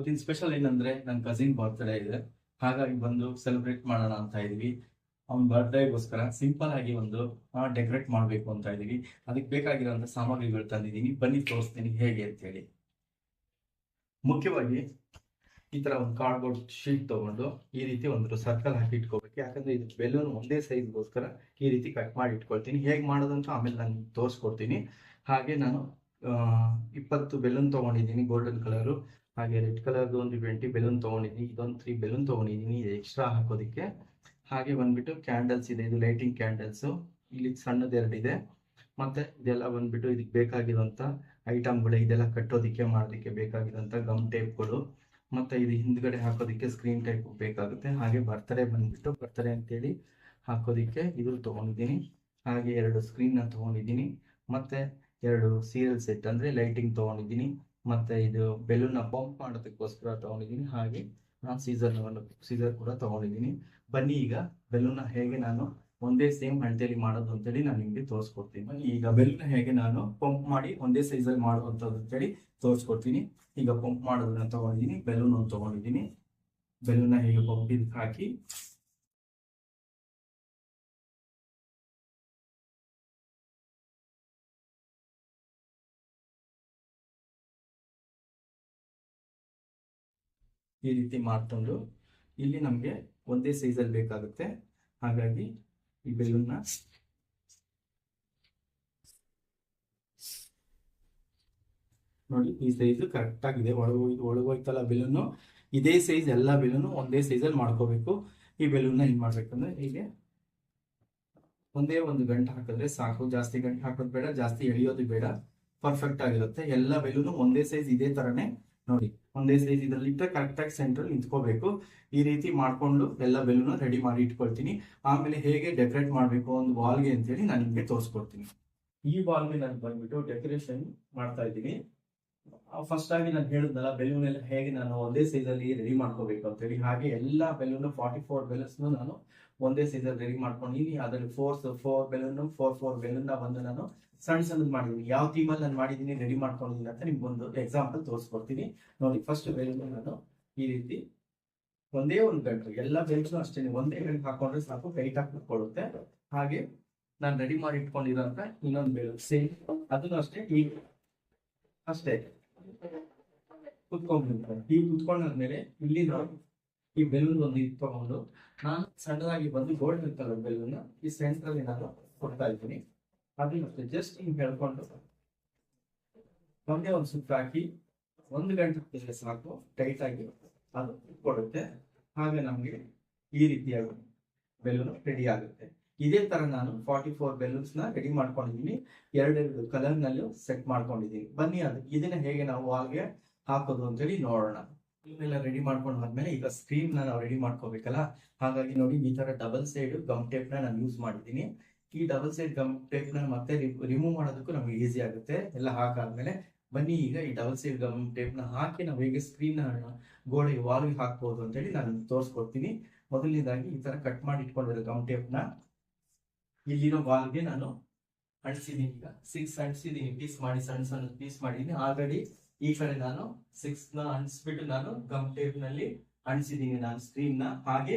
ಇವತ್ತಿನ ಸ್ಪೆಷಲ್ ಏನಂದ್ರೆ ನನ್ನ ಕಸಿನ್ ಬರ್ತ್ಡೇ ಇದೆ. ಹಾಗಾಗಿ ಬಂದು ಸೆಲೆಬ್ರೇಟ್ ಮಾಡೋಣ ಅಂತ ಇದೀವಿ ಅವ್ನ ಬರ್ತ್ಡೇಗೋಸ್ಕರ ಸಿಂಪಲ್ ಆಗಿ ಒಂದು ಡೆಕೋರೇಟ್ ಮಾಡಬೇಕು ಅಂತ ಇದೀವಿ ಅದಕ್ಕೆ ಬೇಕಾಗಿರೋಂಥ ಸಾಮಗ್ರಿಗಳು ತಂದಿದ್ದೀನಿ. ಬನ್ನಿ ತೋರಿಸ್ತೀನಿ ಹೇಗೆ ಅಂತ ಹೇಳಿ. ಮುಖ್ಯವಾಗಿ ಈ ತರ ಒಂದು ಕಾರ್ಡ್ಬೋರ್ಡ್ ಶೀಟ್ ತಗೊಂಡು ಈ ರೀತಿ ಒಂದು ಸರ್ಕಲ್ ಹಾಕಿ ಇಟ್ಕೋಬೇಕು. ಯಾಕಂದ್ರೆ ಇದು ಬೆಲೂನ್ ಒಂದೇ ಸೈಜ್ಗೋಸ್ಕರ ಈ ರೀತಿ ಕಟ್ ಮಾಡಿ ಇಟ್ಕೊಳ್ತೀನಿ. ಹೇಗೆ ಮಾಡೋದಂತ ಆಮೇಲೆ ನಾನು ತೋರಿಸ್ಕೊಡ್ತೀನಿ. ಹಾಗೆ ನಾನು ಇಪ್ಪತ್ತು ಬೆಲೂನ್ ತಗೊಂಡಿದ್ದೀನಿ ಗೋಲ್ಡನ್ ಕಲರು ಹಾಗೆ ರೆಡ್ ಕಲರ್ದು ಒಂದು ಟ್ವೆಂಟಿ ಬೆಲೂನ್ ತೊಗೊಂಡಿದ್ದೀನಿ ಇದೊಂದು ತ್ರೀ ಬೆಲೂನ್ ಇದು ಎಕ್ಸ್ಟ್ರಾ ಹಾಕೋದಕ್ಕೆ. ಹಾಗೆ ಬಂದ್ಬಿಟ್ಟು ಕ್ಯಾಂಡಲ್ಸ್ ಇದೆ, ಇದು ಲೈಟಿಂಗ್ ಕ್ಯಾಂಡಲ್ಸ್ ಇಲ್ಲಿ ಸಣ್ಣದು ಎರಡಿದೆ. ಮತ್ತೆ ಇದೆಲ್ಲ ಬಂದ್ಬಿಟ್ಟು ಇದಕ್ಕೆ ಬೇಕಾಗಿರುವಂತ ಐಟಮ್ಗಳು ಇದೆಲ್ಲ ಕಟ್ಟೋದಕ್ಕೆ ಮಾಡೋದಕ್ಕೆ ಬೇಕಾಗಿರುವಂತ ಗಮ್ ಟೇಪ್ಗಳು ಮತ್ತೆ ಇದು ಹಿಂದ್ಗಡೆ ಹಾಕೋದಕ್ಕೆ ಸ್ಕ್ರೀನ್ ಟೈಪ್ ಬೇಕಾಗುತ್ತೆ. ಹಾಗೆ ಬರ್ತಡೇ ಬಂದ್ಬಿಟ್ಟು ಬರ್ತಡೇ ಅಂತೇಳಿ ಹಾಕೋದಿಕ್ಕೆ ಇದು ತಗೊಂಡಿದ್ದೀನಿ ಹಾಗೆ ಎರಡು ಸ್ಕ್ರೀನ್ನ ತಗೊಂಡಿದ್ದೀನಿ ಮತ್ತೆ ಎರಡು ಸೀರಿಯಲ್ ಸೆಟ್ ಅಂದ್ರೆ ಲೈಟಿಂಗ್ ತಗೊಂಡಿದ್ದೀನಿ ಮತ್ತೆ ಇದು ಬೆಲೂನ್ನ ಪಂಪ್ ಮಾಡೋದಕ್ಕೋಸ್ಕರ ತಗೊಂಡಿದ್ದೀನಿ. ಹಾಗೆ ನಾನು ಸೀಸರ್ ಸೀಸರ್ ಕೂಡ ತಗೊಂಡಿದ್ದೀನಿ. ಬನ್ನಿ ಈಗ ಬೆಲೂನ್ ಹೇಗೆ ನಾನು ಒಂದೇ ಸೇಮ್ ಅಳತೆಯಲ್ಲಿ ಮಾಡೋದು ಅಂತೇಳಿ ನಾನು ನಿಮಗೆ ತೋರಿಸ್ಕೊಡ್ತೀನಿ. ಬನ್ನಿ ಈಗ ಬೆಲೂನ್ ಹೇಗೆ ನಾನು ಪಂಪ್ ಮಾಡಿ ಒಂದೇ ಸೈಜಲ್ಲಿ ಮಾಡುವಂಥದ್ದು ಅಂತೇಳಿ ತೋರಿಸ್ಕೊಡ್ತೀನಿ. ಈಗ ಪಂಪ್ ಮಾಡೋದನ್ನ ತಗೊಂಡಿದ್ದೀನಿ. ಬೆಲೂನ್ ಒಂದು ತಗೊಂಡಿದ್ದೀನಿ. ಬೆಲೂನ್ ಹೇಗೆ ಪಂಪ್ ಹಾಕಿ ಈ ರೀತಿ ಮಾಡ್ಕೊಂಡು ಇಲ್ಲಿ ನಮಗೆ ಒಂದೇ ಸೈಜಲ್ಲಿ ಬೇಕಾಗುತ್ತೆ. ಹಾಗಾಗಿ ಈ ಬೆಲೂನ್ನ ನೋಡಿ, ಈ ಸೈಜ್ ಕರೆಕ್ಟ್ ಆಗಿದೆ. ಒಳಗೋಯ್ತು ಒಳಗೋಯ್ತಲ್ಲ ಬೆಲೂನು ಇದೇ ಸೈಜ್ ಎಲ್ಲ ಬೆಲೂನು ಒಂದೇ ಸೈಜಲ್ಲಿ ಮಾಡ್ಕೋಬೇಕು. ಈ ಬೆಲೂನ್ನ ಏನ್ ಮಾಡ್ಬೇಕಂದ್ರೆ, ಹೀಗೆ ಒಂದೇ ಒಂದು ಗಂಟೆ ಹಾಕಿದ್ರೆ ಸಾಕು. ಜಾಸ್ತಿ ಗಂಟೆ ಹಾಕೋದು ಬೇಡ, ಜಾಸ್ತಿ ಎಳೆಯೋದು ಬೇಡ. ಪರ್ಫೆಕ್ಟ್ ಆಗಿರುತ್ತೆ. ಎಲ್ಲ ಬೆಲೂನು ಒಂದೇ ಸೈಜ್ ಇದೇ ತರನೇ ನೋಡಿ, ಒಂದೇ ಸೈಜ್ ಇದರಲ್ಲಿ ಇಟ್ಟರೆ ಕರೆಕ್ಟ್ ಆಗಿ ಸೆಂಟ್ರಲ್ ನಿಂತ್ಕೋಬೇಕು. ಈ ರೀತಿ ಮಾಡ್ಕೊಂಡು ಎಲ್ಲ ಬೆಲೂನ್ ರೆಡಿ ಮಾಡಿ ಇಟ್ಕೊಳ್ತೀನಿ. ಆಮೇಲೆ ಹೇಗೆ ಡೆಕೋರೇಟ್ ಮಾಡಬೇಕು ಒಂದು ವಾಲ್ಗೆ ಅಂತೇಳಿ ನಾನು ನಿಮಗೆ ತೋರಿಸ್ಕೊಡ್ತೀನಿ. ಈ ವಾಲ್ಗೆ ನಾನು ಬಂದ್ಬಿಟ್ಟು ಡೆಕೋರೇಷನ್ ಮಾಡ್ತಾ ಇದ್ದೀನಿ. ಫಸ್ಟ್ ಆಗಿ ನಾನು ಹೇಳಿದ್ನಲ್ಲ ಬೆಲೂನ್ ಎಲ್ಲ ಹೇಗೆ ನಾನು ಒಂದೇ ಸೈಜ್ ಅಲ್ಲಿ ರೆಡಿ ಮಾಡ್ಕೋಬೇಕು ಅಂತ ಹೇಳಿ, ಹಾಗೆ ಎಲ್ಲ ಬೆಲೂನ್ ಫಾರ್ಟಿ ಫೋರ್ ಬೆಲೂನ್ಸ್ ನಾನು ಒಂದೇ ಸೈಜ್ ಅಲ್ಲಿ ರೆಡಿ ಮಾಡ್ಕೊಂಡಿದ್ದೀನಿ ಅದರಲ್ಲಿ fours four balloon four four balloon ಬಂದು ನಾನು ಸಣ್ಣ ಸಣ್ಣದ್ ಮಾಡಿದ್ದೀನಿ ಯಾವ ಥೀಮ್ ಅಲ್ಲಿ ನಾನು ಮಾಡಿದ್ದೀನಿ ರೆಡಿ ಮಾಡ್ಕೊಂಡಿದ್ದೀನಿ ಅಂತ ನಿಮ್ಗೆ ಒಂದು ಎಕ್ಸಾಂಪಲ್ ತೋರಿಸ್ಕೊಡ್ತೀನಿ. ನೋಡಿ ಫಸ್ಟ್ ಬೆಲೂನ್ ನಾನು ಈ ರೀತಿ ಒಂದೇ ಒಂದು ಗಂಟು ಎಲ್ಲ ಬೆಲ್ಟ್ನು ಅಷ್ಟೇ ಒಂದೇ ಗಂಟು ಹಾಕೊಂಡ್ರೆ ಸಾಕು ಟೈಟ್ ಆಗಿ ಕೊಡುತ್ತೆ ಹಾಗೆ ನಾನು ರೆಡಿ ಮಾಡಿ ಇಟ್ಕೊಂಡಿರೋ ಇನ್ನೊಂದು ಬೆಲೂನ್ ಸೇಮ್ ಅದನ್ನು ಅಷ್ಟೇ ಈ ಅಷ್ಟೇ. ಕುತ್ಕೊಂಡ್ಬಿಡ್ತಾರೆ. ಈ ಕುತ್ಕೊಂಡಾದ್ಮೇಲೆ ಇಲ್ಲಿ ನಾವು ಈ ಬೆಲೂನ್ ಒಂದು ಇದು ತಗೊಂಡು ನಾನು ಸಣ್ಣದಾಗಿ ಬಂದು ಗೋಲ್ಡ್ ಕಲರ್ ಬೆಲೂನ್ ಈ ಸೆಂಟ್ರಲ್ಲಿ ನಾನು ಕೊಡ್ತಾ ಇದ್ದೀನಿ. ಅದನ್ನ ಅಷ್ಟೇ ಜಸ್ಟ್ ಹಿಂಗ್ ಹೇಳ್ಕೊಂಡು ಒಂದೇ ಒಂದು ಸುತ್ತ ಹಾಕಿ ಒಂದು ಗಂಟೆ ಸಾಕು ಟೈಟ್ ಆಗಿ ಅದು ಕೊಡುತ್ತೆ. ಹಾಗೆ ನಮಗೆ ಈ ರೀತಿಯಾಗಿ ಬೆಲೂನ್ ರೆಡಿ ಆಗುತ್ತೆ. ಇದೇ ತರ ನಾನು ಫಾರ್ಟಿ ಫೋರ್ ಬೆಲೂನ್ಸ್ನ ರೆಡಿ ಮಾಡ್ಕೊಂಡಿದ್ದೀನಿ. ಎರಡೆರಡು ಕಲರ್ನಲ್ಲಿ ಸೆಟ್ ಮಾಡ್ಕೊಂಡಿದ್ದೀನಿ. ಬನ್ನಿ ಅದು, ಇದನ್ನ ಹೇಗೆ ನಾವು ವಾಲ್ಗೆ ಹಾಕೋದು ಅಂತೇಳಿ ನೋಡೋಣ. ಇವನ್ನೆಲ್ಲ ರೆಡಿ ಮಾಡ್ಕೊಂಡು ಆದ್ಮೇಲೆ ಈಗ ಸ್ಕ್ರೀನ್ ನಾವು ರೆಡಿ ಮಾಡ್ಕೋಬೇಕಲ್ಲ? ಹಾಗಾಗಿ ನೋಡಿ, ಈ ತರ ಡಬಲ್ ಸೈಡ್ ಗಮ್ ಟೇಪ್ನ ನಾನು ಯೂಸ್ ಮಾಡಿದ್ದೀನಿ. ಈ ಡಬಲ್ ಸೈಡ್ ಗಮ್ ಟೇಪ್ನ ಮತ್ತೆ ರಿಮೂವ್ ಮಾಡೋದಕ್ಕೂ ನಮಗೆ ಈಸಿ ಆಗುತ್ತೆ. ಎಲ್ಲ ಹಾಕಾದ್ಮೇಲೆ ಬನ್ನಿ ಈಗ ಈ ಡಬಲ್ ಸೈಡ್ ಗಮ್ ಟೇಪ್ನ ಹಾಕಿ ನಾವು ಹೇಗೆ ಸ್ಕ್ರೀನ್ ಗೋಡೆಗೆ ವಾಲ್ಗೆ ಅಂತ ಅಂತೇಳಿ ನಾನು ತೋರಿಸ್ಕೊಡ್ತೀನಿ. ಮೊದಲನೇದಾಗಿ ಈ ತರ ಕಟ್ ಮಾಡಿ ಇಟ್ಕೊಂಡಿರೋ ಗಮ್ ಟೇಪ್ನ ಇಲ್ಲಿರೋ ಬಾಲ್ಗೆ ನಾನು ಅಂಟಿಸಿದೀನಿ ಈಗ. ಸಿಕ್ಸ್ ಅಂಟಿಸಿದೀನಿ ಪೀಸ್ ಮಾಡಿ, ಸಣ್ಣ ಸಣ್ಣ ಪೀಸ್ ಮಾಡಿದ್ದೀನಿ. ಆಲ್ರೆಡಿ ಈ ಕಡೆ ನಾನು ಸಿಕ್ಸ್ನ ಅಂಟಿಸ್ಬಿಟ್ಟು ನಾನು ಗಮ್ ಟೇಪ್ನಲ್ಲಿ ಅಣಿಸಿದ್ದೀನಿ ನಾನು ಸ್ಕ್ರೀನ್ನ. ಹಾಗೆ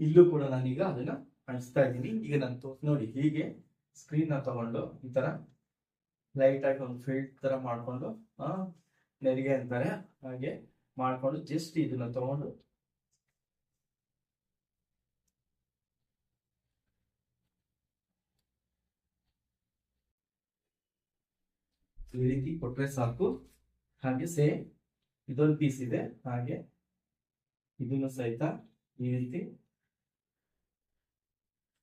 ಇಲ್ಲೂ ಕೂಡ ನಾನೀಗ ಅದನ್ನ ಅಂಟಿಸ್ತಾ ಇದ್ದೀನಿ. ಈಗ ನಾನು ನೋಡಿ ಹೀಗೆ ಸ್ಕ್ರೀನ್ನ ತಗೊಂಡು ಈ ತರ ಲೈಟ್ ಆಗಿ ಒಂದು ಫಿಲ್ಟ್ ತರ ಮಾಡ್ಕೊಂಡು ನೆರಿಗೆ ಅಂತಾರೆ. ಹಾಗೆ ಮಾಡ್ಕೊಂಡು ಜಸ್ಟ್ ಇದನ್ನ ತಗೊಂಡು ಈ ರೀತಿ ಕೊಟ್ಟರೆ ಸಾಕು. ಹಾಗೆ ಸೇಮ್ ಇದೊಂದು ಪೀಸ್ ಇದೆ. ಹಾಗೆ ಇದನ್ನು ಸಹಿತ ಈ ರೀತಿ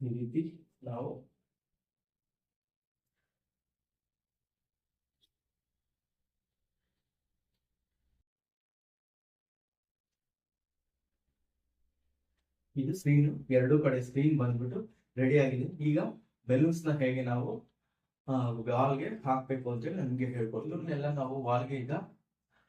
ಈ ರೀತಿ ನಾವು ಇದು ಸ್ಕ್ರೀನ್ ಎರಡು ಕಡೆ ಸ್ಕ್ರೀನ್ ಬಂದ್ಬಿಟ್ಟು ರೆಡಿ ಆಗಿದೆ. ಈಗ ಬೆಲೂನ್ಸ್ನ ಹೇಗೆ ನಾವು ವಾಲ್ಗೆ ಹಾಕ್ಬೇಕು ಅಂತೇಳಿ ನಮ್ಗೆ ಹೇಳ್ಕೊಡ್ತು ಎಲ್ಲ ನಾವು ವಾಲ್ಗೆ ಈಗ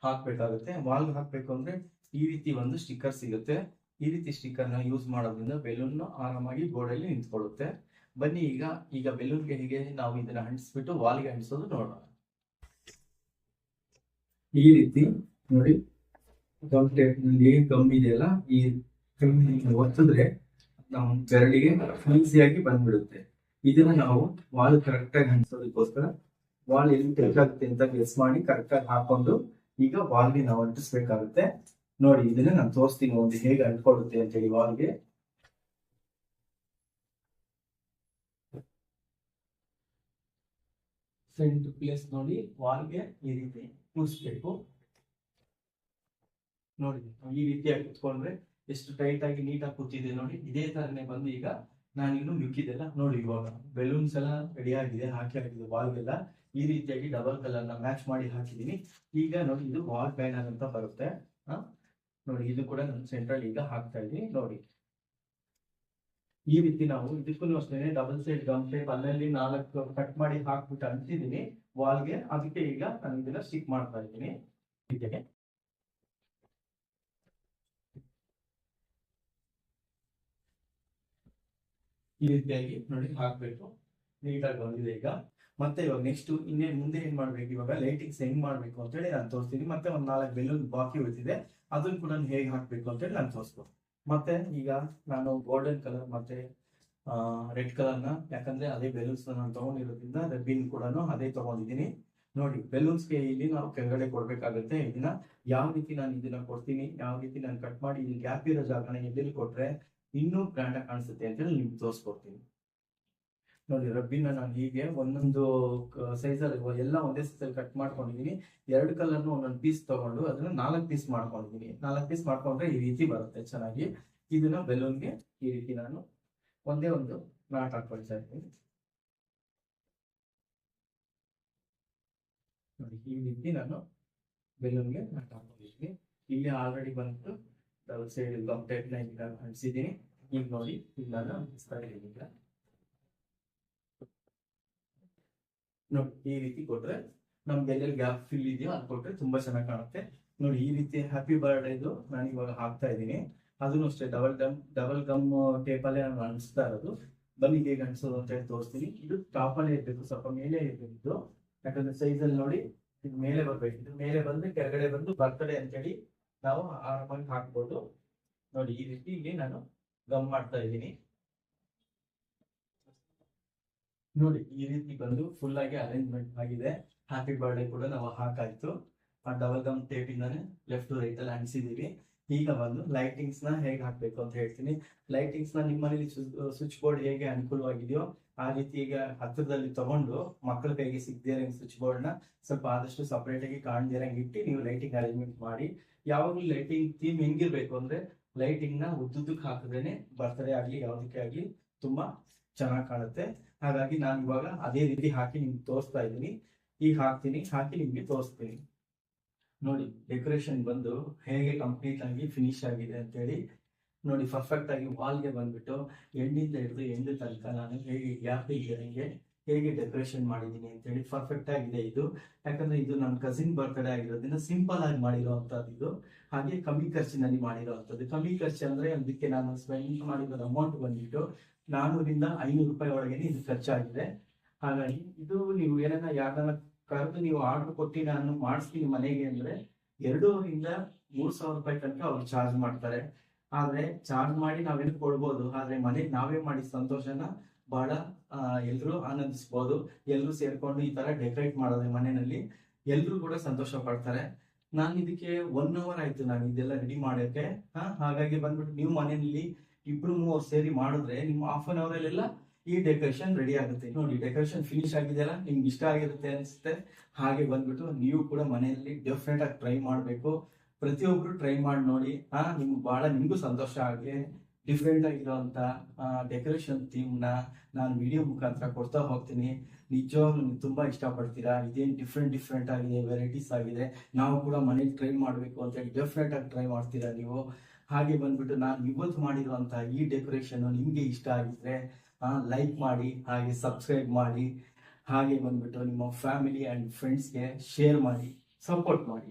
ಹಾಕ್ಬೇಕಾಗುತ್ತೆ. ವಾಲ್ಗೆ ಹಾಕ್ಬೇಕು ಅಂದ್ರೆ ಈ ರೀತಿ ಒಂದು ಸ್ಟಿಕ್ಕರ್ ಸಿಗುತ್ತೆ. ಈ ರೀತಿ ಸ್ಟಿಕ್ಕರ್ನ ಯೂಸ್ ಮಾಡೋದ್ರಿಂದ ಬೆಲೂನ್ ಆರಾಮಾಗಿ ಗೋಡೆಯಲ್ಲಿ ನಿಂತ್ಕೊಳ್ಳುತ್ತೆ. ಬನ್ನಿ ಈಗ ಈಗ ಬೆಲೂನ್ಗೆ ಹೇಗೆ ನಾವು ಇದನ್ನ ಅಂಟಿಸ್ಬಿಟ್ಟು ವಾಲ್ಗೆ ಅಂಟಿಸೋದು ನೋಡೋಣ. ಈ ರೀತಿ ನೋಡಿ ಗಮ್ ಗಮ್ ಇದೆಯಲ್ಲ ಈ ಗಮ್ ಒತ್ತಿದ್ರೆ ನಮ್ಮ ಬೆರಳಿಗೆ ಈಸಿಯಾಗಿ ಬಂದ್ಬಿಡುತ್ತೆ. ಇದನ್ನ ನಾವು ವಾಲ್ ಕರೆಕ್ಟ್ ಆಗಿ ಅಂಟಿಸೋದಕ್ಕೋಸ್ಕರ ವಾಲ್ ಎಲ್ಲಿ ಟಚ್ ಆಗುತ್ತೆ ಅಂತ ಗೆಸ್ ಮಾಡಿ ಕರೆಕ್ಟ್ ಆಗಿ ಹಾಕೊಂಡು ಈಗ ವಾಲ್ಗೆ ನಾವು ಅಂಟಿಸ್ಬೇಕಾಗುತ್ತೆ. ನೋಡಿ, ಇದನ್ನ ನಾನು ತೋರಿಸ್ತೀನಿ ಒಂದು ಹೇಗೆ ಅಂಟ್ಕೊಳ್ಳುತ್ತೆ ಅಂತ ಹೇಳಿ ವಾಲ್ಗೆ ಸೆಂಟ್ ಪ್ಲೇಸ್ ನೋಡಿ ವಾಲ್ಗೆ ಈ ರೀತಿ ಕೂರಿಸ್ಬೇಕು. ನೋಡಿ, ಈ ರೀತಿಯಾಗಿ ಕೂತ್ಕೊಂಡ್ರೆ ಎಷ್ಟು ಟೈಟ್ ಆಗಿ ನೀಟಾಗಿ ಕೂತಿದೆ ನೋಡಿ, ಇದೇ ತರನೇ ಬಂದು ಈಗ ನಾನು ಇನ್ನು ಮಿಕ್ಕಿದೆಲ್ಲ ನೋಡಿ ಇವಾಗ. ಬೆಲೂನ್ಸ್ ಎಲ್ಲ ರೆಡಿ ಆಗಿದೆ, ಹಾಕಿ ಆಗಿದೆ ವಾಲ್ಗೆಲ್ಲ ಈ ರೀತಿಯಾಗಿ ಡಬಲ್ ಕಲರ್ನ ಮ್ಯಾಚ್ ಮಾಡಿ ಹಾಕಿದೀನಿ ಈಗ ನೋಡಿ, ಇದು ವಾಲ್ ಬ್ಯಾನರ್ ಅಂತ ಬರುತ್ತೆ? ನೋಡಿ, ಇದು ಕೂಡ ನಾನು ಸೆಂಟ್ರಲ್ ಈಗ ಹಾಕ್ತಾ ಇದೀನಿ ನೋಡಿ. ಈ ರೀತಿ ನಾವು ಇದಕ್ಕೂ ಅಷ್ಟೇ ಡಬಲ್ ಸೈಡ್ ಗಮ್ ಟೇಪ್ ಅಲ್ಲಲ್ಲಿ ನಾಲ್ಕು ಕಟ್ ಮಾಡಿ ಹಾಕ್ಬಿಟ್ಟು ಅಂತಿದ್ದೀನಿ ವಾಲ್ಗೆ ಅದಕ್ಕೆ ಈಗ ನಾನು ಇದನ್ನ ಸ್ಟಿಕ್ ಮಾಡ್ತಾ ಇದ್ದೀನಿ. ಹೀಗೆ ಈ ರೀತಿಯಾಗಿ ನೋಡಿ ಹಾಕ್ಬೇಕು. ನೀಟಾಗಿ ಬಂದಿದೆ ಈಗ. ಮತ್ತೆ ಇವಾಗ ನೆಕ್ಸ್ಟ್ ಇನ್ನೇನು ಮುಂದೆ ಏನ್ ಮಾಡ್ಬೇಕು? ಇವಾಗ ಲೈಟಿಂಗ್ಸ್ ಹೆಂಗ್ ಮಾಡ್ಬೇಕು ಅಂತ ಹೇಳಿ ನಾನು ತೋರಿಸ್ತೀನಿ. ಮತ್ತೆ ಒಂದ್ ನಾಲ್ಕು ಬೆಲೂನ್ ಬಾಕಿ ಉಳಿದಿದೆ. ಅದನ್ನ ಕೂಡ ಹೇಗೆ ಹಾಕ್ಬೇಕು ಅಂತ ಹೇಳಿ ನಾನು ತೋರಿಸ್ಬೋದು. ಮತ್ತೆ ಈಗ ನಾನು ಗೋಲ್ಡನ್ ಕಲರ್ ಮತ್ತೆ ರೆಡ್ ಕಲರ್ನ, ಯಾಕಂದ್ರೆ ಅದೇ ಬೆಲೂನ್ಸ್ ನಾನು ತಗೊಂಡಿರೋದ್ರಿಂದ ರೆಬ್ಬಿನ್ ಕೂಡ ಅದೇ ತಗೊಂಡಿದ್ದೀನಿ. ನೋಡಿ ಬೆಲೂನ್ಸ್ಗೆ ಇಲ್ಲಿ ನಾವು ಕೆಳಗಡೆ ಕೊಡ್ಬೇಕಾಗುತ್ತೆ ಇದನ್ನ ಯಾವ ರೀತಿ ನಾನು ಇದನ್ನ ಕೊಡ್ತೀನಿ? ಯಾವ ರೀತಿ ನಾನು ಕಟ್ ಮಾಡಿ ಇಲ್ಲಿ ಗ್ಯಾಪ್ ಇರೋ ಜಾಗನ ಬಿಲ್ ಕೊಟ್ರೆ ಇನ್ನೂ ಗ್ರ್ಯಾಂಡ್ ಆಗಿ ಕಾಣಿಸುತ್ತೆ ಅಂತ ಹೇಳಿ ನಿಮ್ಗೆ ತೋರಿಸ್ಕೊಡ್ತೀನಿ. ನೋಡಿ, ರಬ್ಬಿನ ನಾನು ಹೀಗೆ ಒಂದೊಂದು ಸೈಜ್ ಅಲ್ಲಿ ಎಲ್ಲ ಒಂದೇ ಸೈಜ್ ಕಟ್ ಮಾಡ್ಕೊಂಡಿದೀನಿ. ಎರಡು ಕಲರ್ನು ಒಂದೊಂದು ಪೀಸ್ ತಗೊಂಡು ಅದನ್ನ ನಾಲ್ಕು ಪೀಸ್ ಮಾಡ್ಕೊಂಡಿದೀನಿ. ನಾಲ್ಕು ಪೀಸ್ ಮಾಡ್ಕೊಂಡ್ರೆ ಈ ರೀತಿ ಬರುತ್ತೆ ಚೆನ್ನಾಗಿ. ಇದನ್ನ ಬೆಲೂನ್ಗೆ ಈ ರೀತಿ ನಾನು ಒಂದೇ ಒಂದು ನಾಟ್ ಹಾಕೊಳ್ತಾ ಇದ್ದೀನಿ. ನೋಡಿ, ಈ ರೀತಿ ನಾನು ಬೆಲೂನ್ಗೆ ನಾಟ್ ಹಾಕೊಂಡಿದ್ದೀನಿ ಇಲ್ಲಿ ಆಲ್ರೆಡಿ ಬಂದು ಡಬಲ್ ಸೈಡ್ ಲೈನ್ ಈಗ ಅಂಟಿಸಿದ್ದೀನಿ. ಈಗ ನೋಡಿ ಇಲ್ಲ ಅನಿಸ್ತಾ ಇದ್ದೀನಿ ಈಗ. ನೋಡಿ, ಈ ರೀತಿ ಕೊಟ್ರೆ, ನಮ್ಗೆ ಎಲ್ಲೆಲ್ಲಿ ಗ್ಯಾಪ್ ಫಿಲ್ ಇದೆಯೋ ಅದು ಕೊಟ್ರೆ ತುಂಬಾ ಚೆನ್ನಾಗಿ ಕಾಣುತ್ತೆ. ನೋಡಿ, ಈ ರೀತಿ ಹ್ಯಾಪಿ ಬರ್ಡೇದು ನಾನು ಇವಾಗ ಹಾಕ್ತಾ ಇದ್ದೀನಿ. ಅದನ್ನು ಅಷ್ಟೇ ಡಬಲ್ ಗಮ್ ಡಬಲ್ ಗಮ್ ಟೇಪಲ್ಲೇ ನಾನು ಅನಿಸ್ತಾ ಇರೋದು. ಬನ್ನಿ ಹೇಗೆ ಅನಿಸೋದು ಅಂತ ಹೇಳಿ ತೋರಿಸ್ತೀನಿ. ಇದು ಟಾಪ್ ಅಲ್ಲೇ ಇರ್ಬೇಕು, ಸ್ವಲ್ಪ ಮೇಲೆ ಇರ್ಬೇಕು. ಇದು ಯಾಕಂದ್ರೆ ಅಲ್ಲಿ ನೋಡಿ, ಇದು ಮೇಲೆ ಬರ್ಬೇಕು. ಇದು ಮೇಲೆ ಬಂದು ಕೆಳಗಡೆ ಬಂದು ಬರ್ತಡೆ ಅಂತೇಳಿ ನಾವು ಆರಾಮಾಗಿ ಹಾಕ್ಬೋದು. ನೋಡಿ, ಈ ರೀತಿ ಇಲ್ಲಿ ನಾನು ಗಮ್ ಮಾಡ್ತಾ ಇದ್ದೀನಿ. ನೋಡಿ, ಈ ರೀತಿ ಬಂದು ಫುಲ್ ಆಗಿ ಅರೇಂಜ್ಮೆಂಟ್ ಆಗಿದೆ. ಹ್ಯಾಪಿ ಬರ್ಡೇ ಕೂಡ ನಾವು ಹಾಕಾಯ್ತು. ಆ ಡಬಲ್ ಗಮ್ ಟೇಪ್ ಇಂದಾನೆ ಲೆಫ್ಟ್ ಟು ರೈಟ್ ಅಲ್ಲಿ ಅನ್ಸಿದೀವಿ ಈಗ ಬಂದು ಲೈಟಿಂಗ್ಸ್ನ ಹೇಗೆ ಹಾಕ್ಬೇಕು ಅಂತ ಹೇಳ್ತೀನಿ. ಲೈಟಿಂಗ್ಸ್ನ ನಿಮ್ಮ ಮನೇಲಿ ಸ್ವಿಚ್ ಬೋರ್ಡ್ ಹೇಗೆ ಅನುಕೂಲವಾಗಿದೆಯೋ ಆ ರೀತಿ ಈಗ ಹತ್ತಿರದಲ್ಲಿ ತಗೊಂಡು ಮಕ್ಕಳ ಕೈಗೆ ಸಿಗದೇ ಸ್ವಿಚ್ ಬೋರ್ಡ್ನ ಸ್ವಲ್ಪ ಆದಷ್ಟು ಸಪರೇಟ್ ಆಗಿ ಕಾಣ್ದಿರಂಗ್ ಇಟ್ಟು ನೀವು ಲೈಟಿಂಗ್ ಅರೇಂಜ್ಮೆಂಟ್ ಮಾಡಿ. ಯಾವಾಗಲೂ ಲೈಟಿಂಗ್ ಥೀಮ್ ಹೆಂಗಿರ್ಬೇಕು ಅಂದ್ರೆ ಲೈಟಿಂಗ್ನ ಉದ್ದುದ್ದಕ್ಕೆ ಹಾಕಿದ್ರೇನೆ ಬರ್ತಡೇ ಆಗ್ಲಿ, ಯಾವ್ದಕ್ಕೆ ಆಗ್ಲಿ ತುಂಬಾ ಚೆನ್ನಾಗಿ ಕಾಣುತ್ತೆ. ಹಾಗಾಗಿ ನಾನು ಇವಾಗ ಅದೇ ರೀತಿ ಹಾಕಿ ನಿಮ್ಗೆ ತೋರಿಸ್ತಾ ಇದ್ದೀನಿ. ಈಗ ಹಾಕ್ತೀನಿ, ಹಾಕಿ ನಿಮ್ಗೆ ತೋರಿಸ್ತೀನಿ. ನೋಡಿ ಡೆಕೋರೇಷನ್ ಬಂದು ಹೇಗೆ ಕಂಪ್ಲೀಟ್ ಆಗಿ ಫಿನಿಶ್ ಆಗಿದೆ ಅಂತೇಳಿ. ನೋಡಿ ಪರ್ಫೆಕ್ಟ್ ಆಗಿ ವಾಲ್ಗೆ ಬಂದ್ಬಿಟ್ಟು ಎಂಡಿಂದ ಹಿಡಿದು ಎಂಡ್ ತನಕ ನಾನು ಹೇಗೆ ಗ್ಯಾಪ್ ಇದ್ದಂಗೆ ಹೇಗೆ ಡೆಕೋರೇಷನ್ ಮಾಡಿದ್ದೀನಿ ಅಂತೇಳಿ ಪರ್ಫೆಕ್ಟ್ ಆಗಿದೆ ಇದು. ಯಾಕಂದ್ರೆ ಇದು ನನ್ನ ಕಸಿನ್ ಬರ್ತ್ಡೇ ಆಗಿರೋದ್ರಿಂದ ಸಿಂಪಲ್ ಆಗಿ ಮಾಡಿರೋವಂಥದ್ದು ಇದು. ಹಾಗೆ ಕಮ್ಮಿ ಖರ್ಚಿನಲ್ಲಿ ಮಾಡಿರೋವಂಥದ್ದು ಕಮ್ಮಿ ಖರ್ಚು ಅಂದ್ರೆ ಅದಕ್ಕೆ ನಾನು ಸ್ಪೆಂಡ್ ಮಾಡಿದ ಅಮೌಂಟ್ ಬಂದ್ಬಿಟ್ಟು ನಾನೂರಿಂದ ಐನೂರು ರೂಪಾಯಿ ಒಳಗೇನೆ ಇದು ಖರ್ಚಾಗಿದೆ. ಹಾಗಾಗಿ ಇದು ನೀವು ಏನನ್ನ ಯಾರನ್ನ ಕರೆದು ನೀವು ಆರ್ಡರ್ ಕೊಟ್ಟು ನಾನು ಮಾಡಿಸ್ತೀನಿ ಮನೆಗೆ ಅಂದ್ರೆ ಎರಡೂರಿಂದ ಮೂರ್ ಸಾವಿರ ರೂಪಾಯಿ ತನಕ ಅವ್ರು ಚಾರ್ಜ್ ಮಾಡ್ತಾರೆ. ಆದ್ರೆ ಚಾರ್ಜ್ ಮಾಡಿ ನಾವೇನು ಕೊಡ್ಬೋದು, ಆದ್ರೆ ಮನೆಗೆ ನಾವೇ ಮಾಡಿ ಸಂತೋಷನ ಬಹಳ ಎಲ್ಲರೂ ಆನಂದಿಸ್ಬೋದು. ಎಲ್ಲರೂ ಸೇರ್ಕೊಂಡು ಈ ತರ ಡೆಕೋರೇಟ್ ಮಾಡೋದ್ರೆ ಮನೆಯಲ್ಲಿ ಎಲ್ಲರೂ ಕೂಡ ಸಂತೋಷ ಪಡ್ತಾರೆ. ನಾನು ಇದಕ್ಕೆ ಒನ್ ಅವರ್ ಆಯ್ತು, ನಾನು ಇದೆಲ್ಲ ರೆಡಿ ಮಾಡೋಕೆ ಹಾ, ಹಾಗಾಗಿ ಬಂದ್ಬಿಟ್ಟು ನೀವು ಮನೆಯಲ್ಲಿ ಇಬ್ರು ಮೂವರು ಸೇರಿ ಮಾಡಿದ್ರೆ ನಿಮ್ಮ ಹಾಫ್ ಅನ್ ಅವರ್ ಅಲ್ಲೆಲ್ಲ ಈ ಡೆಕೋರೇಷನ್ ರೆಡಿ ಆಗುತ್ತೆ. ನೋಡಿ ಡೆಕೋರೇಷನ್ ಫಿನಿಶ್ ಆಗಿದೆಯಲ್ಲ, ನಿಮ್ಗೆ ಇಷ್ಟ ಆಗಿರುತ್ತೆ ಅನ್ಸುತ್ತೆ. ಹಾಗೆ ಬಂದ್ಬಿಟ್ಟು ನೀವು ಕೂಡ ಮನೆಯಲ್ಲಿ ಡೆಫಿನೆಟ್ ಆಗಿ ಟ್ರೈ ಮಾಡಬೇಕು. ಪ್ರತಿಯೊಬ್ರು ಟ್ರೈ ಮಾಡಿ ನೋಡಿ, ಹಾ, ನಿಮ್ಗೆ ಬಹಳ ನಿಮಗೂ ಸಂತೋಷ ಆಗಲಿ ಡಿಫ್ರೆಂಟ್ ಆಗಿರೋಂಥ ಡೆಕೋರೇಷನ್ ಥೀಮ್ನ ನಾನು ವಿಡಿಯೋ ಮುಖಾಂತರ ಕೊಡ್ತಾ ಹೋಗ್ತೀನಿ. ನಿಜವಾಗ್ಲೂ ನೀವು ತುಂಬಾ ಇಷ್ಟಪಡ್ತೀರಾ? ಇದೇನು ಡಿಫ್ರೆಂಟ್ ಡಿಫ್ರೆಂಟ್ ಆಗಿದೆ ವೆರೈಟೀಸ್ ಆಗಿದೆ. ನಾವು ಕೂಡ ಮನೇಲಿ ಟ್ರೈ ಮಾಡಬೇಕು ಅಂತ ಹೇಳಿ ಆಗಿ ಟ್ರೈ ಮಾಡ್ತೀರಾ ನೀವು? ಹಾಗೆ ಬಂದ್ಬಿಟ್ಟು ನಾನು ಇವತ್ತು ಮಾಡಿರುವಂತಹ ಈ ಡೆಕೋರೇಷನ್ ನಿಮಗೆ ಇಷ್ಟ ಆಗಿದ್ರೆ ಲೈಕ್ ಮಾಡಿ, ಹಾಗೆ ಸಬ್ಸ್ಕ್ರೈಬ್ ಮಾಡಿ. ಹಾಗೆ ಬಂದ್ಬಿಟ್ಟು ನಿಮ್ಮ ಫ್ಯಾಮಿಲಿ ಅಂಡ್ ಫ್ರೆಂಡ್ಸ್ಗೆ ಶೇರ್ ಮಾಡಿ ಸಪೋರ್ಟ್ ಮಾಡಿ.